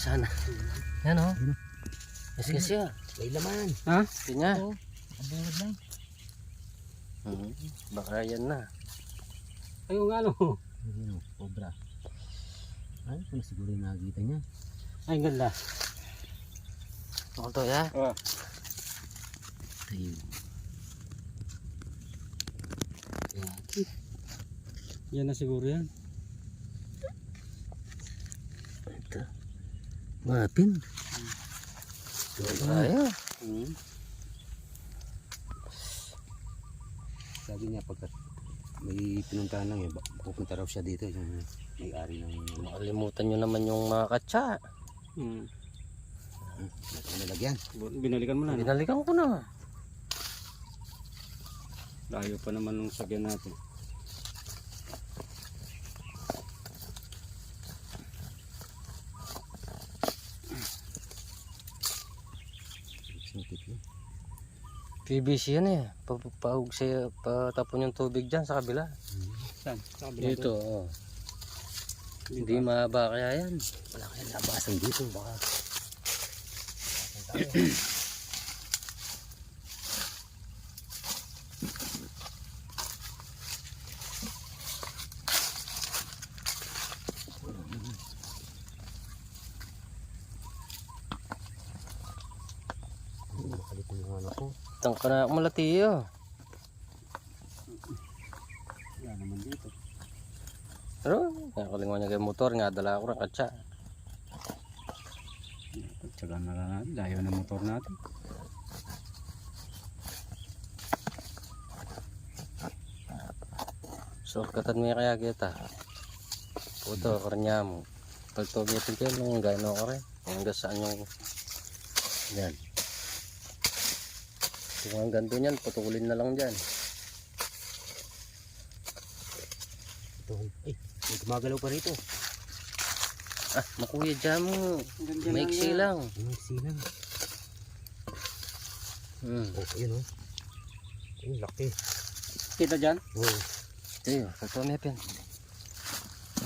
Yan o. Ayun, Yes, yes, yan. May laman. Ha? Kanya. Oo. Abungad lang. Mhm. Baka yan na. Ayun nga ano. Ayun o, cobra. Ay, na siguro yung nakikita niya. Ay, ang ganda. Ako to, ya. Oh. Ayun. Yan na siguro yan. Mapin. Ay, Hmm. Sabi niya pagka may pinuntahan lang eh, pupunta raw siya dito yung may-ari ng makalimutan nyo naman yung mga katsa. Hmm. natin nilagyan. Binalikan mo na. Binalikan ko na. Layo pa naman nung sagyan natin. Sungkit yun. PVC yan eh. Pa- Pahug siya, patapon yung tubig dyan sa kabila. Saan? Sa kabila Dito, oh. Hindi mahaba kaya yan. Wala kaya labasan dito. Baka ko. Tangka na malatiyo. Wala naman dito. Pero, nakalingon niya kay motor nga, dala ko ng katsa. Pagtsaga na lang natin. Layo ng motor natin. Shortcutan mo yung kaya kita. Puto, karnya mo. Pagtog yung tingkil, nung gano ko rin. Hanggang saan yung... Yan. Kung hanggang doon yan, putulin na lang dyan. Ito. Ay, may gumagalaw pa rito. Ah, makuya dyan mo. Maiksi lang. Ay, silang. Hmm. Oh, yun oh. Ay, laki. Kita dyan? Oh, Ito yun, pagto may pen.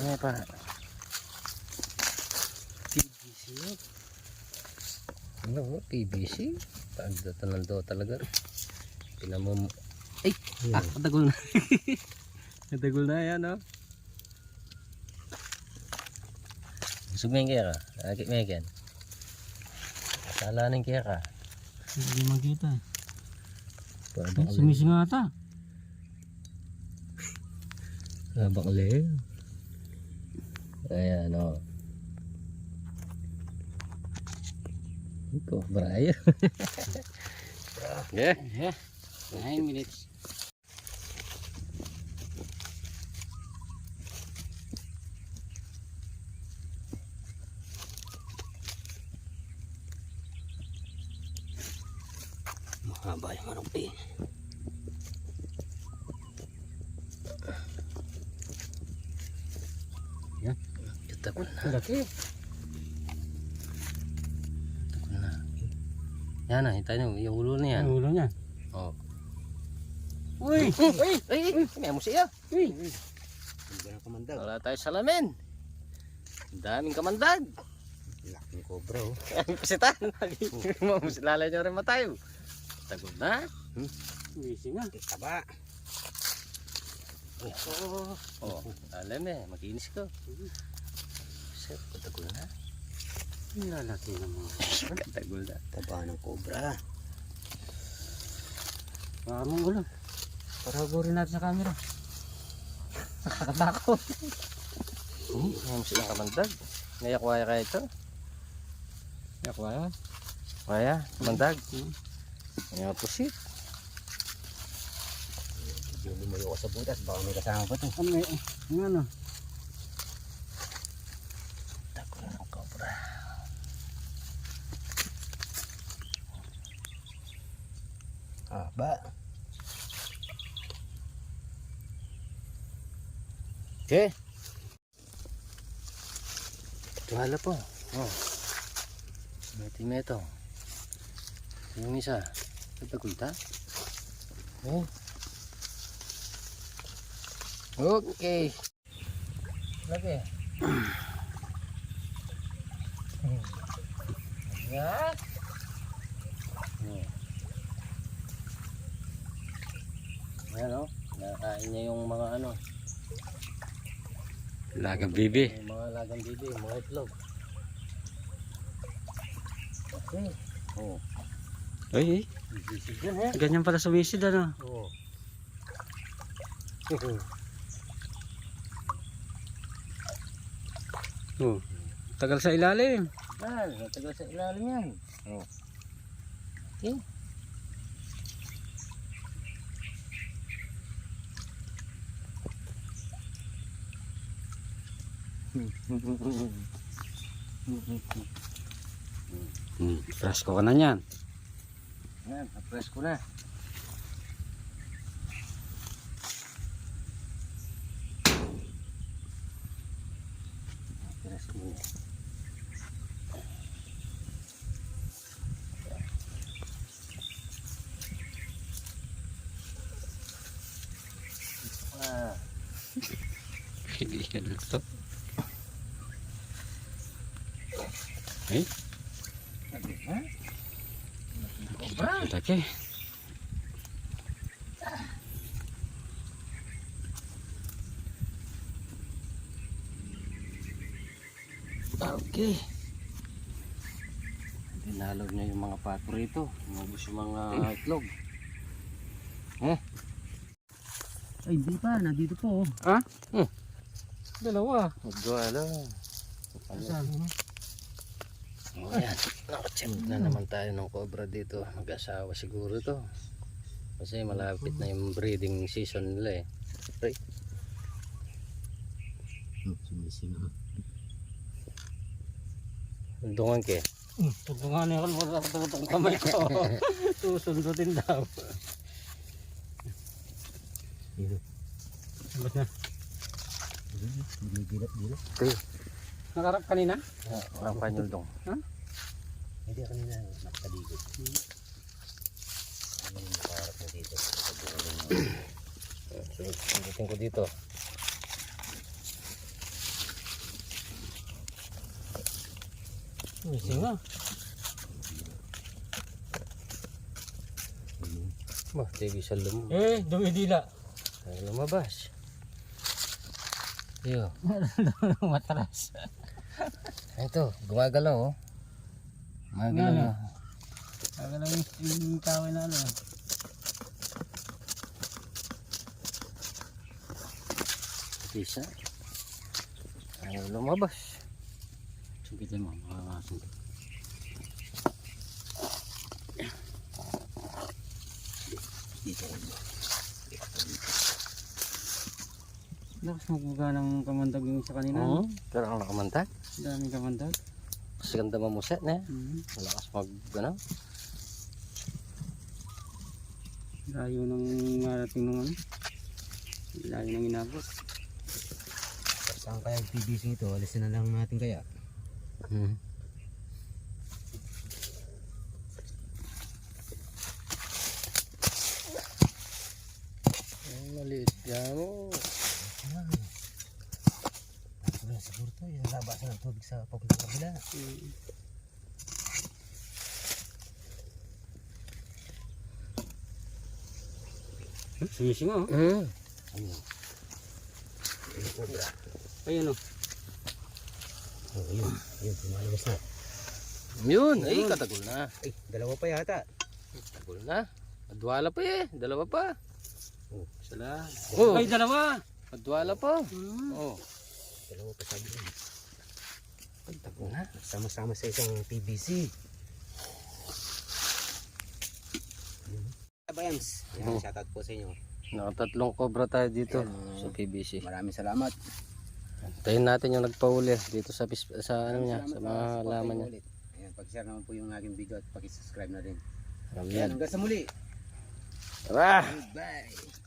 Ano pa? PVC yun. Ano, PVC? Pagdatanan daw talaga. Pinamum... Ay! yun. Ah, katagol na. Natagol na yan oh. Sugmeng kaya ka. Agit may yan. Kasalanin kaya ka. Hindi makita. Paano ka Sumisinga ata. Ah, bakli. Ayan, o. Ito, Brian. yeah. Yeah. 9 minutes. Mahaba yung manok eh. Katagol na. Laki. Katagol na. Yan na, hintayin nyo. Yung ulo na yan. Ang ulo niya. Oh. Uy! Uy! Ay! Ay! May mo siya. Uy! Kamandag. Wala tayo salamin. Ang daming kamandag. Laking cobra oh. Ang pasitan. Lalay nyo rin matayo. Katagol na. Sumisinga. Ang taba. Oh, oh, alam eh, makinis ko. Sir, katagol na. Ang lalaki ng mga. Katagol na. Taba ng cobra. Maraming ulo. Paragurin natin sa camera. Nakakatakot. Hmm, may silang kamandag. Ngayakwaya kaya ito. Yak ba? Kaya, kamandag. Hmm. Ngayon pusit. Medyo lumayo ka sa butas. Baka may kasama pa to. Ano may, ano ano? Katagol ng cobra. Haba. Okay. Wala po. Oh. Bati mo ito. Yung isa. Katagol ta. Oh. Okay. Lagi. Yan. Hmm. Ayan o. Nakain niya yung mga ano. Lagang bibi. Yung mga lagang bibi, mga itlog. Okay. Oh. Ay, ay. Sisig yan eh. Ganyan pala sumisid ano. Oo. Oh. Tagal sa ilalim. Yan, matagal sa ilalim yan. Oh. Okay. Hmm, fresh ko ka na niyan. Yan, na-press ko na. Na-press ko na. Ah, Hindi yan to. Ay, sabi, ha? laki. Okay. Dinalog niya yung mga pato rito. Umubos yung mga itlog. Ay, hindi pa. Nandito po. Ha? Hmm. Dalawa. Magdwala. Saan? Oh, yan. Nakacheck na naman tayo ng cobra dito. Mag-asawa siguro to. Kasi malapit na yung breeding season nila eh. Ha. Dungan ke. Niya ako wala tutong kamay ko. Susundutin daw. Dito. Ba't na? Dilat-dilat. Nakarap kanina? Walang panyol dong. Hindi kanina nakaligod. Ano yung nakaharap na dito? Sundutin ko dito. Missing nga. Bah, TV sa lum. Eh, dumidila. Ay, lumabas. Yo. Matras. Ito, gumagalaw oh. Gumagalaw Ano? na. Aga lang yung, kaway na ano. Isa. Ayaw lumabas. Sumpitin mo. Makakasumpit. Dito. Lakas magbuga ng kamandag yung sa kanina. Oo. Pero ang nakamantag. Daming kamandag. Kasi ganda mamuset na. Mm. Malakas mag, ano? Layo ng marating ng ano. Layo ng inabot. Saan kaya yung PVC ito? Alisin na lang natin kaya. Hmm. Ay, maliit yan oh. Ano na siguro to? Yung labasan ng tubig sa papunta kabila. Mm. Sumising oh. Hmm. Ayun. Oh. Oh, ayun. Ayun, tumalabas na. Yun, ay katagol na. Ay, dalawa pa yata. Katagol na. Adwala pa eh. Dalawa pa. Oh, Sala. Oh, Ay, dalawa! adwala pa. Mm. Oh. Dalawa pa sabi niya. Katagol na. Sama-sama sa isang PVC. Bayams, yan, shoutout po sa inyo. Nakatatlong cobra tayo dito Ayan. sa PBC. Maraming salamat. Tayin natin yung nagpauli dito sa sa ano niya, sa mga laman niya. Ayan, pag-share naman po yung aking video at pag-subscribe na rin. Ayan. Hanggang sa muli. Tara! Goodbye.